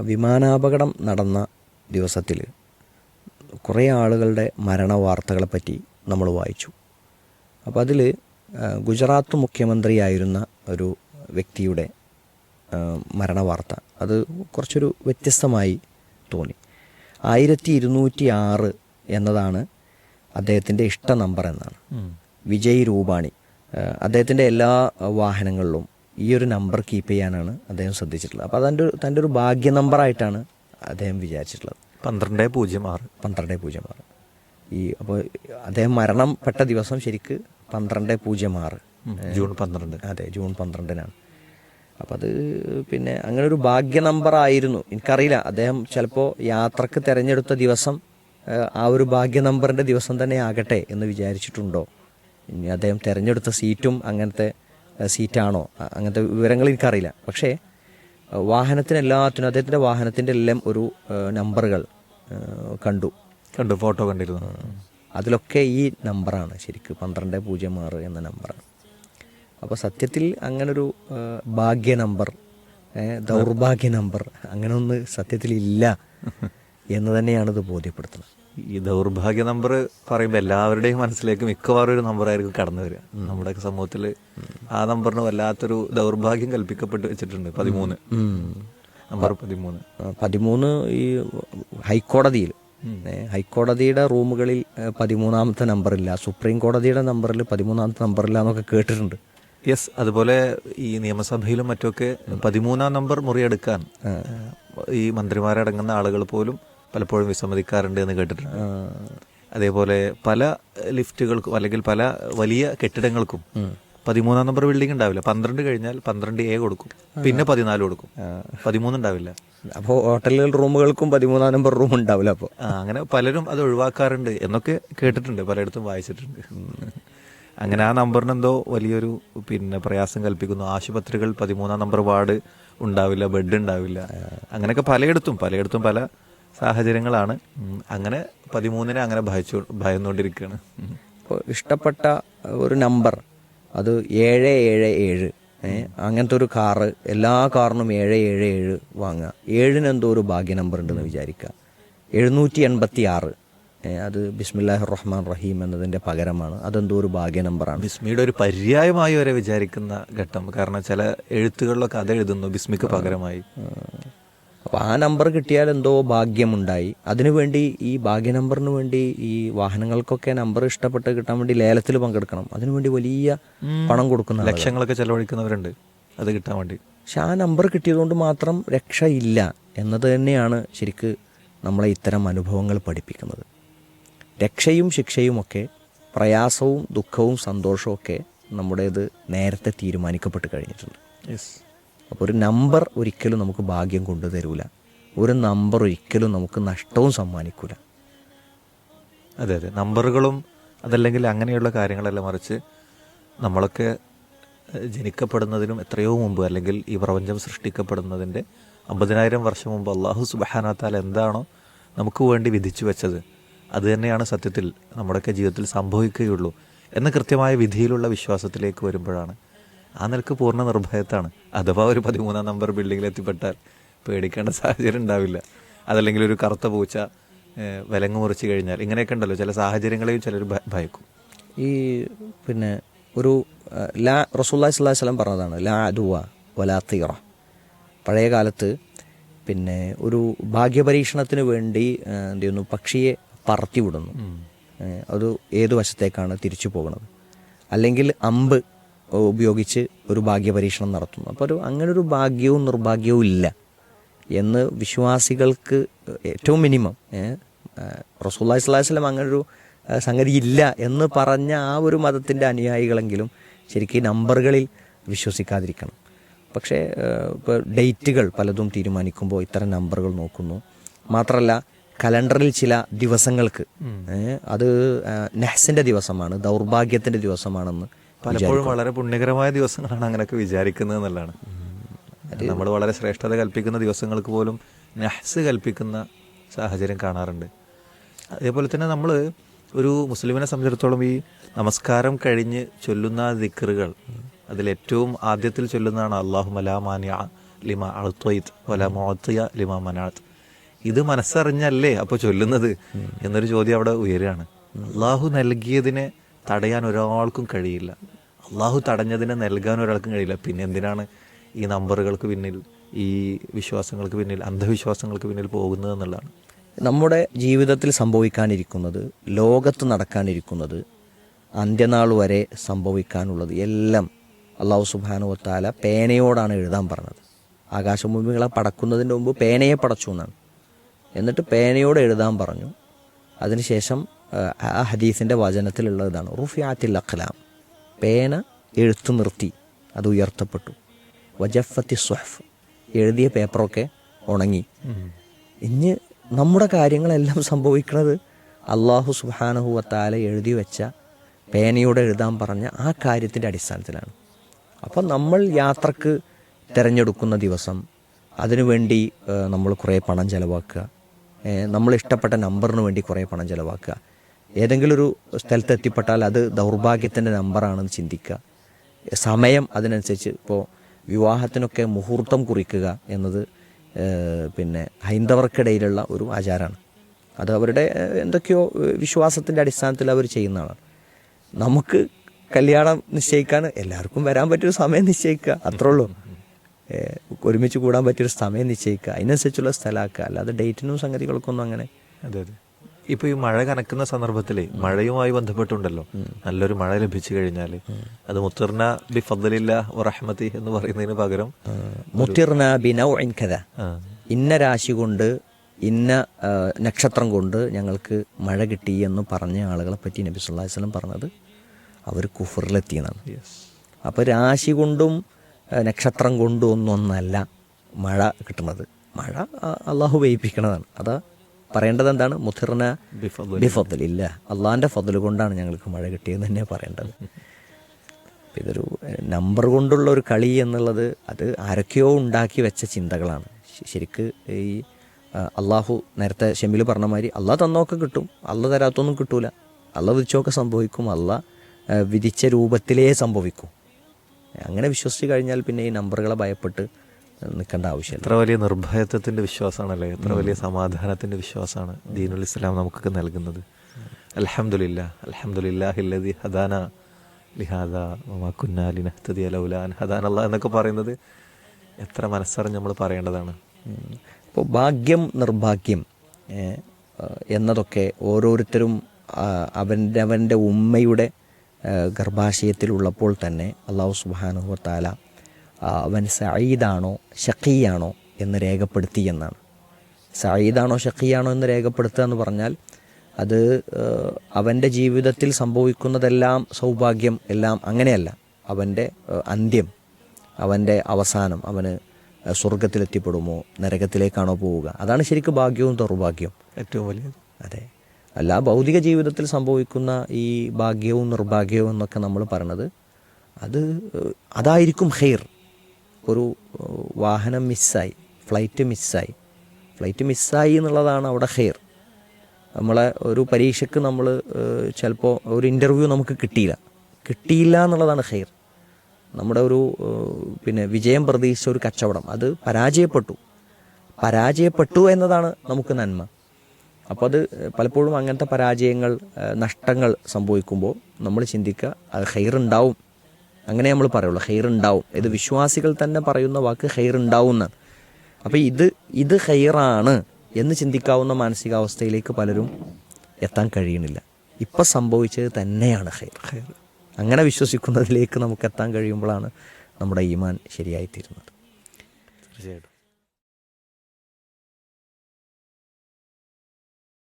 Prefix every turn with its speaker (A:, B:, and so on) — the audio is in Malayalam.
A: വിമാനാപകടം നടന്ന ദിവസത്തിൽ കുറേ ആളുകളുടെ മരണ വാർത്തകളെപ്പറ്റി നമ്മൾ വായിച്ചു. അപ്പോൾ അതിൽ ഗുജറാത്ത് മുഖ്യമന്ത്രിയായിരുന്ന ഒരു വ്യക്തിയുടെ മരണ വാർത്ത അത് കുറച്ചൊരു വ്യത്യസ്തമായി തോന്നി. ആയിരത്തി ഇരുന്നൂറ്റി ആറ് എന്നതാണ് അദ്ദേഹത്തിന്റെ ഇഷ്ട നമ്പർ എന്നാണ്. വിജയ് രൂപാണി. അദ്ദേഹത്തിന്റെ എല്ലാ വാഹനങ്ങളിലും ഈ ഒരു നമ്പർ കീപ്പ് ചെയ്യാനാണ് അദ്ദേഹം ശ്രദ്ധിച്ചിട്ടുള്ളത്. അപ്പോൾ അതെന്റെ തന്റെ ഒരു ഭാഗ്യ നമ്പറായിട്ടാണ് അദ്ദേഹം വിചാരിച്ചിട്ടുള്ളത്.
B: പന്ത്രണ്ട് പൂജ്യം ആറ്.
A: പന്ത്രണ്ട് പൂജ്യം ആറ്. ഈ അപ്പോൾ അദ്ദേഹം മരണപ്പെട്ട ദിവസം ശരിക്ക് പന്ത്രണ്ട് പൂജ്യം ആറ്.
B: ജൂൺ പന്ത്രണ്ട്.
A: അതെ ജൂൺ പന്ത്രണ്ടിനാണ്. അപ്പം അത് പിന്നെ അങ്ങനെ ഒരു ഭാഗ്യ നമ്പർ ആയിരുന്നു. എനിക്കറിയില്ല അദ്ദേഹം ചിലപ്പോൾ യാത്രയ്ക്ക് തിരഞ്ഞെടുത്ത ദിവസം ആ, ഒരു ഭാഗ്യ നമ്പറിന്റെ ദിവസം തന്നെ ആകട്ടെ എന്ന് വിചാരിച്ചിട്ടുണ്ടോ? ഇനി അദ്ദേഹം തിരഞ്ഞെടുത്ത സീറ്റും അങ്ങനത്തെ സീറ്റാണോ? അങ്ങനത്തെ വിവരങ്ങൾ എനിക്കറിയില്ല. പക്ഷേ വാഹനത്തിന് എല്ലാത്തിനും അദ്ദേഹത്തിന്റെ വാഹനത്തിന്റെ എല്ലാം ഒരു നമ്പറുകൾ കണ്ടു.
B: കണ്ടു ഫോട്ടോ കണ്ടിരുന്നു.
A: അതിലൊക്കെ ഈ നമ്പറാണ്. ശരിക്കും പന്ത്രണ്ട് പൂജ്യം ആറ് എന്ന നമ്പറാണ്. അപ്പോൾ സത്യത്തിൽ അങ്ങനൊരു ഭാഗ്യ നമ്പർ ദൗർഭാഗ്യ നമ്പർ അങ്ങനെ ഒന്ന് സത്യത്തിൽ ഇല്ല എന്ന് തന്നെയാണ് ഇത് ബോധ്യപ്പെടുത്തുന്നത്.
B: ഈ ദൗർഭാഗ്യ നമ്പർ പറയുമ്പോൾ എല്ലാവരുടെയും മനസ്സിലേക്ക് മിക്കവാറും ഒരു നമ്പറായിരിക്കും കടന്നു വരിക. നമ്മുടെ സമൂഹത്തിൽ ആ നമ്പറിന് വല്ലാത്തൊരു ദൗർഭാഗ്യം കൽപ്പിക്കപ്പെട്ട് വെച്ചിട്ടുണ്ട്. പതിമൂന്ന്. നമ്പർ പതിമൂന്ന്.
A: പതിമൂന്ന് ഈ ഹൈക്കോടതിയിൽ. ഹൈക്കോടതിയുടെ റൂമുകളിൽ പതിമൂന്നാമത്തെ നമ്പറില്ല. സുപ്രീം കോടതിയുടെ നമ്പറിൽ പതിമൂന്നാമത്തെ നമ്പറില്ല എന്നൊക്കെ കേട്ടിട്ടുണ്ട്.
B: യെസ് അതുപോലെ ഈ നിയമസഭയിലും മറ്റുമൊക്കെ പതിമൂന്നാം നമ്പർ മുറിയെടുക്കാൻ ഈ മന്ത്രിമാരടങ്ങുന്ന ആളുകൾ പോലും പലപ്പോഴും വിസമ്മതിക്കാറുണ്ട് എന്ന് കേട്ടിട്ടുണ്ട്. അതേപോലെ പല ലിഫ്റ്റുകൾക്കും അല്ലെങ്കിൽ പല വലിയ കെട്ടിടങ്ങൾക്കും പതിമൂന്നാം നമ്പർ ബിൽഡിംഗ് ഉണ്ടാവില്ല. പന്ത്രണ്ട് കഴിഞ്ഞാൽ പന്ത്രണ്ട് എ കൊടുക്കും. പിന്നെ പതിനാല് കൊടുക്കും. പതിമൂന്ന് ഉണ്ടാവില്ല.
A: അപ്പോൾ ഹോട്ടലുകൾ റൂമുകൾക്കും പതിമൂന്നാം നമ്പർ റൂം ഉണ്ടാവില്ല അപ്പോൾ.
B: അങ്ങനെ പലരും അത് ഒഴിവാക്കാറുണ്ട് എന്നൊക്കെ കേട്ടിട്ടുണ്ട് പലയിടത്തും വായിച്ചിട്ടുണ്ട്. അങ്ങനെ ആ നമ്പറിനെന്തോ വലിയൊരു പിന്നെ പ്രയാസം കൽപ്പിക്കുന്നു. ആശുപത്രികൾ പതിമൂന്നാം നമ്പർ വാർഡ് ഉണ്ടാവില്ല ബെഡ് ഉണ്ടാവില്ല. അങ്ങനെയൊക്കെ പലയിടത്തും പലയിടത്തും പല സാഹചര്യങ്ങളാണ്. അങ്ങനെ പതിമൂന്നിനെ അങ്ങനെ ഭയച്ചു ഭയന്നുകൊണ്ടിരിക്കുകയാണ്.
A: ഇപ്പോൾ ഇഷ്ടപ്പെട്ട ഒരു നമ്പർ അത് ഏഴ് ഏഴ് ഏഴ്. അങ്ങനത്തെ ഒരു കാറ് എല്ലാ കാറിനും ഏഴ് ഏഴ് ഏഴ് വാങ്ങുക. ഏഴിന് എന്തോ ഒരു ഭാഗ്യ നമ്പർ ഉണ്ടെന്ന് വിചാരിക്കുക. എഴുന്നൂറ്റി എൺപത്തി ആറ് അത് ബിസ്മില്ലാഹി റഹ്മാൻ റഹീം എന്നതിന്റെ പകരമാണ്. അതെന്തോ ഒരു ഭാഗ്യ നമ്പറാണ്.
B: ബിസ്മിയുടെ ഒരു പര്യായമായി വരെ വിചാരിക്കുന്ന ഘട്ടം. കാരണം ചില എഴുത്തുകളിലൊക്കെ അത് എഴുതുന്നു ബിസ്മിക്ക് പകരമായി.
A: അപ്പോൾ ആ നമ്പർ കിട്ടിയാൽ എന്തോ ഭാഗ്യമുണ്ടായി. അതിനുവേണ്ടി ഈ ഭാഗ്യ നമ്പറിന് വേണ്ടി ഈ വാഹനങ്ങൾക്കൊക്കെ നമ്പർ ഇഷ്ടപ്പെട്ട് കിട്ടാൻ വേണ്ടി ലേലത്തിൽ പങ്കെടുക്കണം. അതിനുവേണ്ടി വലിയ പണം കൊടുക്കുന്ന.
B: ലക്ഷങ്ങളൊക്കെ ചെലവഴിക്കുന്നവരുണ്ട് അത് കിട്ടാൻ വേണ്ടി.
A: പക്ഷെ ആ നമ്പർ കിട്ടിയതുകൊണ്ട് മാത്രം രക്ഷയില്ല എന്നത് തന്നെയാണ് ശരിക്ക് നമ്മളെ ഇത്തരം അനുഭവങ്ങൾ പഠിപ്പിക്കുന്നത്. രക്ഷയും ശിക്ഷയും ഒക്കെ പ്രയാസവും ദുഃഖവും സന്തോഷവും ഒക്കെ നമ്മുടേത് നേരത്തെ തീരുമാനിക്കപ്പെട്ട് കഴിഞ്ഞിട്ടുണ്ട്.
B: യെസ്
A: അപ്പോൾ ഒരു നമ്പർ ഒരിക്കലും നമുക്ക് ഭാഗ്യം കൊണ്ടുതരൂല ഒരു നമ്പർ ഒരിക്കലും നമുക്ക് നഷ്ടവും സമ്മാനിക്കൂല.
B: അതെ അതെ. നമ്പറുകളും അതല്ലെങ്കിൽ അങ്ങനെയുള്ള കാര്യങ്ങളെല്ലാം മറിച്ച് നമ്മളൊക്കെ ജനിക്കപ്പെടുന്നതിനും എത്രയോ മുമ്പ് അല്ലെങ്കിൽ ഈ പ്രപഞ്ചം സൃഷ്ടിക്കപ്പെടുന്നതിന്റെ അമ്പതിനായിരം വർഷം മുമ്പ് അള്ളാഹു സുബഹാനാത്താൽ എന്താണോ നമുക്ക് വേണ്ടി വിധിച്ചു വെച്ചത് അത് തന്നെയാണ് സത്യത്തിൽ നമ്മുടെയൊക്കെ ജീവിതത്തിൽ സംഭവിക്കുകയുള്ളൂ എന്ന കൃത്യമായ വിധിയിലുള്ള വിശ്വാസത്തിലേക്ക് വരുമ്പോഴാണ് ആ നിലയ്ക്ക് പൂർണ നിർഭയത്താണ്. അഥവാ ഒരു പതിമൂന്നാം നമ്പർ ബിൽഡിങ്ങിൽ എത്തിപ്പെട്ടാൽ പേടിക്കേണ്ട സാഹചര്യം ഉണ്ടാവില്ല. അതല്ലെങ്കിൽ ഒരു കറുത്ത പൂച്ച വിലങ്ങ് മുറിച്ച് കഴിഞ്ഞാൽ. ഇങ്ങനെയൊക്കെ ഉണ്ടല്ലോ. ചില സാഹചര്യങ്ങളെയും ചിലർ ഭയക്കും.
A: ഈ പിന്നെ ഒരു ലാ റസൂല്ലാഹി സ്വല്ലാ സ്വലം പറഞ്ഞതാണ്. ലാ അദുവ തീറ. പഴയ കാലത്ത് പിന്നെ ഒരു ഭാഗ്യപരീക്ഷണത്തിന് വേണ്ടി എന്ത് ചെയ്യുന്നു പക്ഷിയെ പറത്തി വിടുന്നു അത് ഏത് വശത്തേക്കാണ് തിരിച്ചു പോകുന്നത്? അല്ലെങ്കിൽ അമ്പ് ഉപയോഗിച്ച് ഒരു ഭാഗ്യപരീക്ഷണം നടത്തുന്നു. അപ്പോൾ ഒരു അങ്ങനൊരു ഭാഗ്യവും നിർഭാഗ്യവും ഇല്ല എന്ന് വിശ്വാസികൾക്ക് ഏറ്റവും മിനിമം റസൂല്ലാഹി സ്വല്ലല്ലാഹി വസല്ലം അങ്ങനെ ഒരു സംഗതി ഇല്ല എന്ന് പറഞ്ഞ ആ ഒരു മതത്തിന്റെ അനുയായികളെങ്കിലും ശരിക്കും നമ്പറുകളിൽ വിശ്വസിക്കാതിരിക്കണം. പക്ഷേ ഇപ്പോൾ ഡേറ്റുകൾ പലതും തീരുമാനിക്കുമ്പോൾ ഇത്തരം നമ്പറുകൾ നോക്കുന്നു. മാത്രമല്ല കലണ്ടറിൽ ചില ദിവസങ്ങൾക്ക് അത് നെഹ്സിന്റെ ദിവസമാണ് ദൗർഭാഗ്യത്തിന്റെ ദിവസമാണെന്ന്
B: പലപ്പോഴും വളരെ പുണ്യകരമായ ദിവസങ്ങളാണ് അങ്ങനെയൊക്കെ വിചാരിക്കുന്നത് എന്നുള്ളതാണ്. നമ്മൾ വളരെ ശ്രേഷ്ഠത കൽപ്പിക്കുന്ന ദിവസങ്ങൾക്ക് പോലും നഹ്സ് കൽപ്പിക്കുന്ന സാഹചര്യം കാണാറുണ്ട്. അതേപോലെ തന്നെ നമ്മൾ ഒരു മുസ്ലിമിനെ സംബന്ധിച്ചിടത്തോളം ഈ നമസ്കാരം കഴിഞ്ഞ് ചൊല്ലുന്ന ദിക്കറുകൾ അതിലേറ്റവും ആദ്യത്തിൽ ചൊല്ലുന്നതാണ് അള്ളാഹു മലാമാനിയ ലിമ അഴുത്വയിത്ത് വല മോത്തിയ ലിമ മനാത്ത് ഇത് മനസ്സറിഞ്ഞല്ലേ അപ്പോൾ ചൊല്ലുന്നത് എന്നൊരു ചോദ്യം അവിടെ ഉയരുകയാണ്. അള്ളാഹു നൽകിയതിനെ തടയാൻ ഒരാൾക്കും കഴിയില്ല. അള്ളാഹു തടഞ്ഞതിനെ നൽകാൻ ഒരാൾക്കും കഴിയില്ല. പിന്നെ എന്തിനാണ് ഈ നമ്പറുകൾക്ക് പിന്നിൽ ഈ വിശ്വാസങ്ങൾക്ക് പിന്നിൽ അന്ധവിശ്വാസങ്ങൾക്ക് പിന്നിൽ പോകുന്നത് എന്നുള്ളതാണ്.
A: നമ്മുടെ ജീവിതത്തിൽ സംഭവിക്കാനിരിക്കുന്നത് ലോകത്ത് നടക്കാനിരിക്കുന്നത് അന്ത്യനാൾ വരെ സംഭവിക്കാനുള്ളത് എല്ലാം അള്ളാഹു സുബാനുവത്താല പേനയോടാണ് എഴുതാൻ പറഞ്ഞത്. ആകാശഭൂമികളെ പടക്കുന്നതിന്റെ മുമ്പ് പേനയെ പടച്ചു എന്നാണ്. എന്നിട്ട് പേനയോട് എഴുതാൻ പറഞ്ഞു. അതിനുശേഷം ആ, ഹദീസിന്റെ വചനത്തിലുള്ള ഇതാണ് റുഫിയാത്തിൽ അഖ്ലാം. പേന എഴുത്ത് നിർത്തി അത് ഉയർത്തപ്പെട്ടു. വജഫത്തി സ്വഹഫ് എഴുതിയ പേപ്പറൊക്കെ ഉണങ്ങി. ഇനി നമ്മുടെ കാര്യങ്ങളെല്ലാം സംഭവിക്കുന്നത് അള്ളാഹു സുബാനഹുവത്താല എഴുതി വെച്ച പേനയോടെ എഴുതാൻ പറഞ്ഞ ആ കാര്യത്തിന്റെ അടിസ്ഥാനത്തിലാണ്. അപ്പം നമ്മൾ യാത്രയ്ക്ക് തിരഞ്ഞെടുക്കുന്ന ദിവസം അതിനുവേണ്ടി വേണ്ടി നമ്മൾ കുറേ പണം ചിലവാക്കുക. നമ്മൾ ഇഷ്ടപ്പെട്ട നമ്പറിന് വേണ്ടി കുറേ പണം ചിലവാക്കുക. ഏതെങ്കിലും ഒരു സ്ഥലത്ത് എത്തിപ്പെട്ടാൽ അത് ദൗർഭാഗ്യത്തിന്റെ നമ്പറാണെന്ന് ചിന്തിക്കുക. സമയം അതിനനുസരിച്ച് ഇപ്പോൾ വിവാഹത്തിനൊക്കെ മുഹൂർത്തം കുറിക്കുക എന്നത് പിന്നെ ഹൈന്ദവർക്കിടയിലുള്ള ഒരു ആചാരമാണ്. അത് അവരുടെ എന്തൊക്കെയോ വിശ്വാസത്തിന്റെ അടിസ്ഥാനത്തിൽ അവർ ചെയ്യുന്നതാണ് നമുക്ക് കല്യാണം നിശ്ചയിക്കാൻ എല്ലാവർക്കും വരാൻ പറ്റിയൊരു സമയം നിശ്ചയിക്കുക അത്രേ ഉള്ളൂ. ഒരുമിച്ച് കൂടാൻ പറ്റിയൊരു സമയം നിശ്ചയിക്കുക അതിനനുസരിച്ചുള്ള സ്ഥലമാക്കുക. അല്ലാതെ ഡേറ്റിനും സംഗതികൾക്കൊന്നും അങ്ങനെ
B: അതെ അതെ. ഇപ്പൊ ഈ മഴ കനക്കുന്ന സന്ദർഭത്തിൽ മഴയുമായി ബന്ധപ്പെട്ടുണ്ടല്ലോ. നല്ലൊരു മഴ ലഭിച്ചു കഴിഞ്ഞാൽ അത് മുത്തർന ബി ഫദ്ലില്ല റഹ്മതി എന്ന് പറയുന്നതിന് പകരം
A: മുത്തിർന ബിനൗഇൻ കഥ. ഇന്ന രാശി കൊണ്ട് ഇന്ന നക്ഷത്രം കൊണ്ട് ഞങ്ങൾക്ക് മഴ കിട്ടി എന്ന് പറഞ്ഞ ആളുകളെ പറ്റി നബി അലൈഹി വസല്ലം പറഞ്ഞത് അവർ കുഫറിലെത്തിയെന്നാണ്. അപ്പോൾ രാശി കൊണ്ടും നക്ഷത്രം കൊണ്ടും ഒന്നൊന്നല്ല മഴ കിട്ടുന്നത്. മഴ അള്ളാഹു വേയിപ്പിക്കണതാണ് അതാ പറയേണ്ടത് എന്താണ്
B: മുഥിർന.
A: ബിഫദ്ൽ ഇല്ല അള്ളാഹിന്റെ ഫതിൽ കൊണ്ടാണ് ഞങ്ങൾക്ക് മഴ കിട്ടിയെന്ന് തന്നെ പറയേണ്ടത്. ഇതൊരു നമ്പർ കൊണ്ടുള്ള ഒരു കളി എന്നുള്ളത് അത് ആരൊക്കെയോ ഉണ്ടാക്കി വെച്ച ചിന്തകളാണ്. ശരിക്ക് ഈ അള്ളാഹു നേരത്തെ ഷെമിൽ പറഞ്ഞ മാതിരി അള്ളാഹ് തന്നൊക്കെ കിട്ടും. അള്ള തരാത്തൊന്നും കിട്ടൂല. അള്ള വിധിച്ചൊക്കെ സംഭവിക്കും. അല്ല വിധിച്ച രൂപത്തിലേ സംഭവിക്കും. അങ്ങനെ വിശ്വസിച്ച് കഴിഞ്ഞാൽ പിന്നെ ഈ നമ്പറുകളെ ഭയപ്പെട്ട് നിൽക്കേണ്ട ആവശ്യമില്ല.
B: എത്ര വലിയ നിർഭയത്വത്തിന്റെ വിശ്വാസമാണല്ലേ? എത്ര വലിയ സമാധാനത്തിന്റെ വിശ്വാസമാണ് ദീനുൽ ഇസ്ലാം നമുക്കൊക്കെ നൽകുന്നത്. അലഹമുല്ല അലഹമുല്ലാഹില്ലതി ഹദാന ലിഹാദ വമാ അലൗലാൻ ലിനഹ്തദിയ ലൗലാ അൻ ഹദാനല്ലാഹ് എന്നൊക്കെ പറയുന്നത് എത്ര മനസ്സറിഞ്ഞ് നമ്മൾ പറയേണ്ടതാണ്.
A: ഇപ്പോൾ ഭാഗ്യം നിർഭാഗ്യം എന്നതൊക്കെ ഓരോരുത്തരും അവന്റെ അവന്റെ ഉമ്മയുടെ ഗർഭാശയത്തിലുള്ളപ്പോൾ തന്നെ അള്ളാഹു സുബാനുഹത്താല അവൻ സയ്യിദാണോ ഷക്കീയാണോ എന്ന് രേഖപ്പെടുത്തി എന്നാണ്. സയ്യിദാണോ ഷക്കിയാണോ എന്ന് രേഖപ്പെടുത്തുക എന്ന് പറഞ്ഞാൽ അത് അവന്റെ ജീവിതത്തിൽ സംഭവിക്കുന്നതെല്ലാം സൗഭാഗ്യം എല്ലാം അങ്ങനെയല്ല. അവന്റെ അന്ത്യം അവന്റെ അവസാനം അവന് സ്വർഗത്തിലെത്തിപ്പെടുമോ നരകത്തിലേക്കാണോ പോവുക. അതാണ് ശരിക്കും ഭാഗ്യവും ദൗർഭാഗ്യവും
B: ഏറ്റവും വലിയത്.
A: അതെ. അല്ല ഭൗതിക ജീവിതത്തിൽ സംഭവിക്കുന്ന ഈ ഭാഗ്യവും നിർഭാഗ്യവും എന്നൊക്കെ നമ്മൾ പറയണത് അത് അതായിരിക്കും ഹെയർ ഒരു വാഹനം മിസ്സായി ഫ്ലൈറ്റ് മിസ്സായി. ഫ്ലൈറ്റ് മിസ്സായി എന്നുള്ളതാണ് അവിടെ ഹെയർ നമ്മളെ ഒരു പരീക്ഷയ്ക്ക് നമ്മൾ ചിലപ്പോൾ ഒരു ഇന്റർവ്യൂ നമുക്ക് കിട്ടിയില്ല. കിട്ടിയില്ല എന്നുള്ളതാണ് ഹെയർ നമ്മുടെ ഒരു പിന്നെ വിജയം പ്രതീക്ഷിച്ച ഒരു കച്ചവടം. അത് പരാജയപ്പെട്ടു. പരാജയപ്പെട്ടു എന്നതാണ് നമുക്ക് നന്മ. അപ്പോൾ അത് പലപ്പോഴും അങ്ങനത്തെ പരാജയങ്ങൾ നഷ്ടങ്ങൾ സംഭവിക്കുമ്പോൾ നമ്മൾ ചിന്തിക്കുക അത് ഹെയർ ഉണ്ടാവും. അങ്ങനെ നമ്മൾ പറയുള്ളൂ. ഹെയർ ഉണ്ടാവും. ഇത് വിശ്വാസികൾ തന്നെ പറയുന്ന വാക്ക് ഹെയർ ഉണ്ടാവും എന്നാണ്. അപ്പോൾ ഇത് ഇത് ഹെയറാണ് എന്ന് ചിന്തിക്കാവുന്ന മാനസികാവസ്ഥയിലേക്ക് പലരും എത്താൻ കഴിയണില്ല ഇപ്പം സംഭവിച്ചത് തന്നെയാണ് ഹെയർ ഹെയർ അങ്ങനെ വിശ്വസിക്കുന്നതിലേക്ക് നമുക്ക് എത്താൻ കഴിയുമ്പോഴാണ് നമ്മുടെ ഈമാൻ ശരിയായിത്തീരുന്നത്.
B: തീർച്ചയായിട്ടും.